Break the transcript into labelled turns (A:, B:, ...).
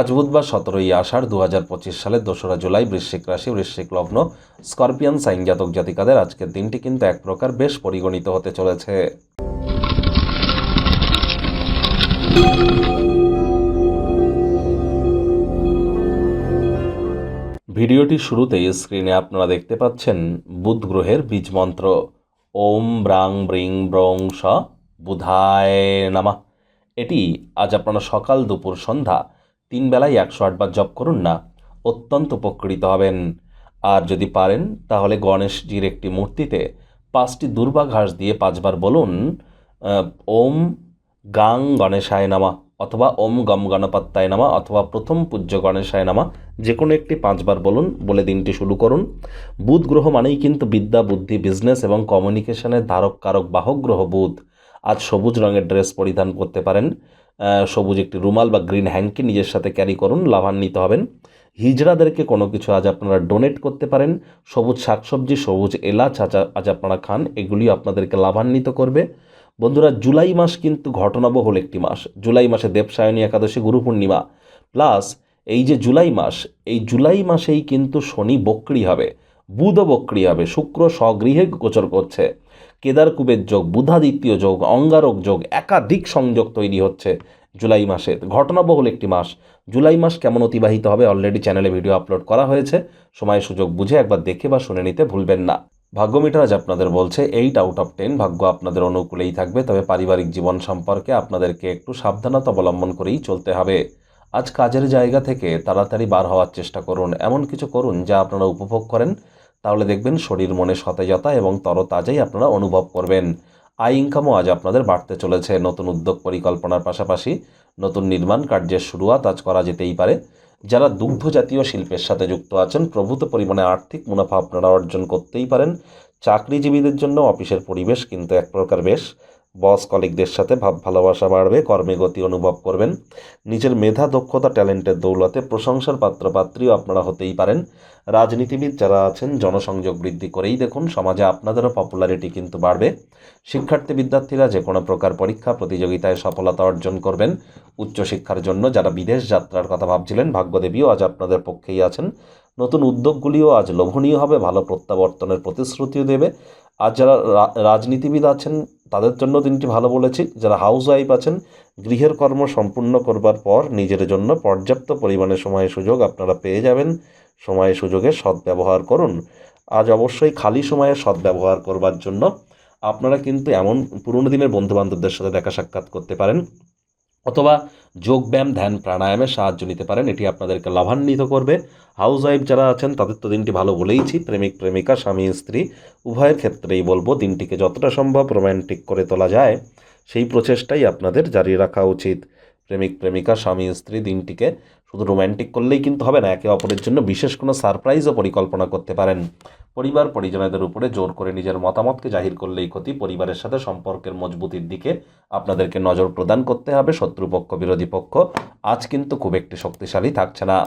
A: আজ বুধবার সতেরোই আষাঢ় দু হাজার পঁচিশ সালের দোসরা জুলাই বৃশ্চিক রাশি, বৃশ্চিক লগ্ন, স্করপিয়ান, সাইন জাতক জাতিকাদের আজকের দিনটি কিন্তু এক প্রকার বেশ পরিগণিত হতে চলেছে। ভিডিওটি শুরুতেই স্ক্রিনে আপনারা দেখতে পাচ্ছেন বুধ গ্রহের বীজ মন্ত্র। ওম ব্রাং ব্রিং ব্রং স বুধায় নামা। এটি আজ আপনারা সকাল দুপুর সন্ধ্যা তিন বেলায় একশো আটবার জপ করুন না, অত্যন্ত উপকৃত হবেন। আর যদি পারেন, তাহলে গণেশজির একটি মূর্তিতে পাঁচটি দুর্বা ঘাস দিয়ে পাঁচবার বলুন ওম গাং গণেশায় নামা অথবা ওম গম গণপত্তায় নামা অথবা প্রথম পূজ্য গণেশায় নামা যে কোনো একটি পাঁচবার বলুন, বলে দিনটি শুরু করুন। বুধ গ্রহ মানেই কিন্তু বিদ্যা, বুদ্ধি বিজনেস এবং কমিউনিকেশনের ধারক, কারক, বাহক, গ্রহ, বুধ। আজ সবুজ রঙের ড্রেস পরিধান করতে পারেন। সবুজ একটি রুমাল বা গ্রিন হ্যাঙ্কি নিজের সাথে ক্যারি করুন, লাভান্বিত হবেন। হিজড়াদেরকে কোনো কিছু আজ আপনারা ডোনেট করতে পারেন। সবুজ শাকসবজি, সবুজ এলাচ আজ আপনারা খান এগুলি আপনাদেরকে লাভান্বিত করবে। বন্ধুরা, জুলাই মাস কিন্তু ঘটনাবহুল একটি মাস। জুলাই মাসে দেবসায়নী একাদশী, গুরু পূর্ণিমা। প্লাস এই যে জুলাই মাস, এই জুলাই মাসেই কিন্তু শনি বক্রি হবে। বুধও বক্রি হবে শুক্র স্বগৃহে গোচর করছে। কেদারকুবের যোগ, বুধাদিত্য যোগ, অঙ্গারক যোগ একাধিক সংযোগ তৈরি হচ্ছে জুলাই মাসে ঘটনাবহুল একটি মাস। জুলাই মাস কেমন অতিবাহিত হবে অলরেডি চ্যানেলে ভিডিও আপলোড করা হয়েছে। সময় সুযোগ বুঝে একবার দেখে বা শুনে নিতে ভুলবেন না। ভাগ্য মিটার আজ আপনাদের বলছে এইট আউট অফ টেন ভাগ্য আপনাদের অনুকূলেই থাকবে, তবে পারিবারিক জীবন সম্পর্কে আপনাদেরকে একটু সাবধানতা অবলম্বন করেই চলতে হবে। আজ কাজের জায়গা থেকে তাড়াতাড়ি বার হওয়ার চেষ্টা করুন। এমন কিছু করুন যা আপনারা উপভোগ করেন। তাহলে দেখবেন শরীর মনে সতেজতা এবং তরতাজাই আপনারা অনুভব করবেন। আয় ইনকামও আজ আপনাদের বাড়তে চলেছে। নতুন উদ্যোগ পরিকল্পনার পাশাপাশি নতুন নির্মাণ কার্যের শুরুয়াত আজ করা যেতেই পারে। যারা দুগ্ধ জাতীয় শিল্পের সাথে যুক্ত আছেন, প্রভূত পরিমাণে আর্থিক মুনাফা আপনারা অর্জন করতেই পারেন। চাকরিজীবীদের জন্য অফিসের পরিবেশ কিন্তু এক প্রকার বেশ। বস কলিগদের সাথে ভাব ভালোবাসা বাড়বে, কর্মে গতি অনুভব করবেন। নিজের মেধা, দক্ষতা, ট্যালেন্টের দৌলতে প্রশংসার পাত্রপাত্রীও আপনারা হতেই পারেন। রাজনীতিবিদ যারা আছেন, জনসংযোগ বৃদ্ধি করেই দেখুন, সমাজে আপনাদেরও পপুলারিটি কিন্তু বাড়বে। শিক্ষার্থী বিদ্যার্থীরা যে কোনো প্রকার পরীক্ষা, প্রতিযোগিতায় সফলতা অর্জন করবেন। উচ্চশিক্ষার জন্য যারা বিদেশ যাত্রার কথা ভাবছিলেন, ভাগ্যদেবীও আজ আপনাদের পক্ষেই আছেন। নতুন উদ্যোগগুলিও আজ লোভনীয় হবে, ভালো প্রত্যাবর্তনের প্রতিশ্রুতিও দেবে। আর যারা রাজনীতিবিদ আছেন তাদের জন্য দিনটি ভালো বলেছি। যারা হাউস ওয়াইফ আছেন, গৃহের কর্ম সম্পূর্ণ করবার পর নিজের জন্য পর্যাপ্ত পরিমাণে সময় সুযোগ আপনারা পেয়ে যাবেন। সময় সুযোগে সদ্ব্যবহার করুন। আজ অবশ্যই খালি সময়ে সদ্ব্যবহার করবার জন্য আপনারা কিন্তু এমন পুরনো দিনের বন্ধুবান্ধবদের সাথে দেখা সাক্ষাৎ করতে পারেন। অথবা যোগব্যায়াম ধ্যান প্রাণায়ামের সাহায্য নিতে পারেন। এটি আপনাদেরকে লাভান্বিত করবে। হাউস ওয়াইফ যারা আছেন, তাদের তো দিনটি ভালো বলেইছি। প্রেমিক, প্রেমিকা, স্বামী, স্ত্রী, উভয়ের ক্ষেত্রেই বলব, দিনটিকে যতটা সম্ভব রোম্যান্টিক করে তোলা যায়। সেই প্রচেষ্টাই আপনাদের জারি রাখা উচিত। প্রেমিক, প্রেমিকা, স্বামী, স্ত্রী, দিনটিকে শুধু রোম্যান্টিক করলেই কিন্তু হবে না, একে অপরের জন্য বিশেষ কোনো সারপ্রাইজও পরিকল্পনা করতে পারেন। পরিবার পরিজনদের উপরে জোর করে নিজের মতামতকে জাহির করলেই ক্ষতি, পরিবারের সাথে সম্পর্কের মজবুতির দিকে আপনাদেরকে নজর প্রদান করতে হবে, শত্রুপক্ষ, বিরোধী পক্ষ। আজ কিন্তু খুব একটি শক্তিশালী থাকছে না।